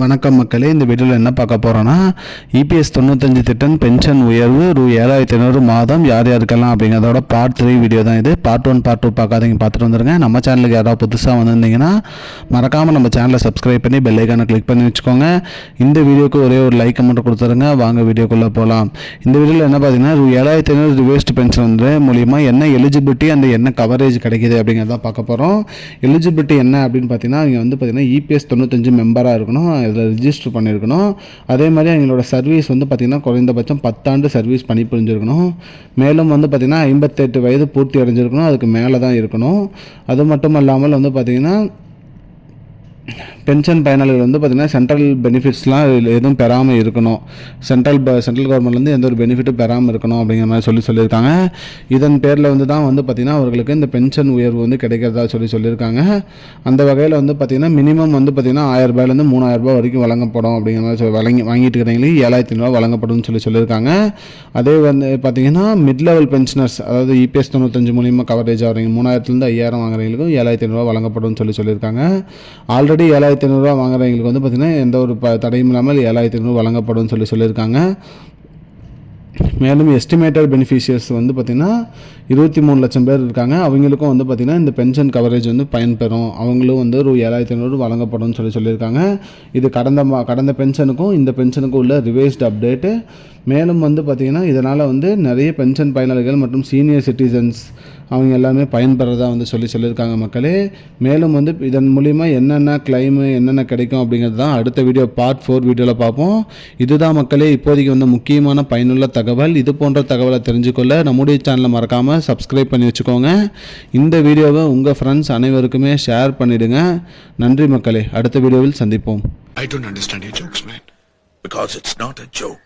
வணக்கம் மக்களே இந்த வீடியோவில் என்ன பார்க்க போகிறோன்னா இபிஎஸ் தொண்ணூத்தஞ்சு திட்டம் பென்ஷன் உயர்வு ரூ ஏழாயிரத்தி ஐநூறு மாதம் யார் யாருக்கெல்லாம் அப்படிங்கிறதோட பார்ட் த்ரீ வீடியோ தான் இது. பார்ட் ஒன் பார்ட் டூ பார்க்காதீங்க பார்த்துட்டு வந்துருங்க. நம்ம சேனலுக்கு யாராவது புதுசாக வந்திருந்தீங்கன்னா மறக்காமல் நம்ம சேனலை சப்ஸ்கிரைப் பண்ணி பெல் ஐக்கானை கிளிக் பண்ணி வச்சுக்கோங்க. இந்த வீடியோக்கு ஒரே ஒரு லைக் மட்டும் கொடுத்துருங்க. வாங்க வீடியோக்குள்ளே போகலாம் இந்த வீடியோவில் என்ன பார்த்தீங்கன்னா ரூ ஏழாயிரத்தி ஐநூறு ரிவேஸ்ட் பென்ஷன் வந்து மூலியமாக என்ன எலிஜிபிலிட்டி அந்த என்ன கவரேஜ் கிடைக்கிது அப்படிங்கிறத பார்க்க போகிறோம் எலிஜிபிலிட்டி என்ன அப்படின்னு பார்த்தீங்கன்னா இங்கே வந்து பார்த்தீங்கன்னா இபிஎஸ் தொண்ணூத்தஞ்சு மெம்பராக இருக்கணும். இதில் ரிஜிஸ்டர் பண்ணியிருக்கணும். அதே மாதிரி எங்களோட சர்வீஸ் வந்து பார்த்திங்கன்னா குறைந்தபட்சம் பத்தாண்டு சர்வீஸ் பண்ணி புரிஞ்சிருக்கணும். மேலும் வந்து பார்த்திங்கன்னா ஐம்பத்தெட்டு வயது பூர்த்தி அடைஞ்சிருக்கணும். அதுக்கு மேலே தான் இருக்கணும். அது மட்டும் இல்லாமல் வந்து பார்த்திங்கன்னா பென்ஷன் பயனாளிகள் வந்து பார்த்திங்கன்னா சென்ட்ரல் பெனிஃபிட்ஸ்லாம் எதுவும் பெறாமல் இருக்கணும். சென்ட்ரல் ப சென்ட்ரல் கவர்மெண்ட்லேருந்து எந்த ஒரு பெனிஃபிட்டும் பெறாமல் இருக்கணும் அப்படிங்கிற மாதிரி சொல்லி சொல்லியிருக்காங்க. இதன் பேரில் வந்து தான் வந்து பார்த்திங்கன்னா அவர்களுக்கு இந்த பென்ஷன் உயர்வு வந்து கிடைக்கிறதா சொல்லி சொல்லியிருக்காங்க. அந்த வகையில் வந்து பார்த்திங்கன்னா மினிமம் வந்து பார்த்திங்கன்னா ஆயிரரூபாயிலேருந்து மூணாயிரரூபா மூணாயிரம் ரூபாய் வரைக்கும் வழங்கப்படும் அப்படிங்கிற மாதிரி சொல்லி வழங்கி வாங்கிட்டு இருக்கிறவங்களுக்கு ஏழாயிரத்தி ஐநூறுரூவா வழங்கப்படும் சொல்லி சொல்லியிருக்காங்க. அதே வந்து பார்த்திங்கன்னா மிட் லெவல் பென்ஷனர்ஸ் அதாவது இபிஎஸ் தொண்ணூத்தஞ்சு மூலியமாக கவரேஜ் ஆகிறவங்க மூணாயிரத்துலேருந்து ஐயாயிரம் வாங்குறவங்களுக்கும் ஏழாயிரத்தி ஐநூறுரூவா வழங்கப்படும் சொல்லி சொல்லியிருக்காங்க. ஆல்ரெடி ஏழாயிரத்தி ஐநூறுரூவா வாங்குறவங்களுக்கு வந்து பார்த்திங்கன்னா எந்த ஒரு ப தடையும் இல்லாமல் ஏழாயிரத்தி ஐநூறு வழங்கப்படும் சொல்லி சொல்லியிருக்காங்க. மேலும் எஸ்டிமேட்டட் பெனிஃபிஷியர்ஸ் வந்து பார்த்திங்கன்னா இருபத்தி மூணு லட்சம் பேர் இருக்காங்க. அவங்களுக்கும் வந்து பார்த்திங்கன்னா இந்த பென்ஷன் கவரேஜ் வந்து பயன்பெறும். அவங்களும் வந்து ஒரு ஏழாயிரத்தி ஐநூறு வழங்கப்படும்னு சொல்லி சொல்லியிருக்காங்க. இது கடந்த மா கடந்த பென்ஷனுக்கும் இந்த பென்ஷனுக்கும் உள்ள ரிவைஸ்டு அப்டேட்டு மேலும் வந்து பார்த்திங்கன்னா இதனால் வந்து நிறைய பென்ஷன் பயனாளிகள் மற்றும் சீனியர் சிட்டிசன்ஸ் அவங்க எல்லாமே பயன்பெறதா வந்து சொல்லி சொல்லியிருக்காங்க மக்களே. மேலும் வந்து இதன் மூலிமா என்னென்ன கிளைமு என்னென்ன கிடைக்கும் அப்படிங்கிறது தான் அடுத்த வீடியோ பார்ட் ஃபோர் வீடியோவில் பார்ப்போம். இதுதான் மக்களே இப்போதைக்கு வந்து முக்கியமான பயனுள்ள தகவல். இது போன்ற தகவலை தெரிஞ்சுக்கொள்ள நம்முடைய சேனலை மறக்காமல் சப்ஸ்கிரைப் பண்ணி வச்சுக்கோங்க. இந்த வீடியோவை உங்கள் ஃப்ரெண்ட்ஸ் அனைவருக்குமே ஷேர் பண்ணிவிடுங்க நன்றி மக்களே. அடுத்த வீடியோவில் சந்திப்போம். I don't understand your jokes, man. Because it's not a joke.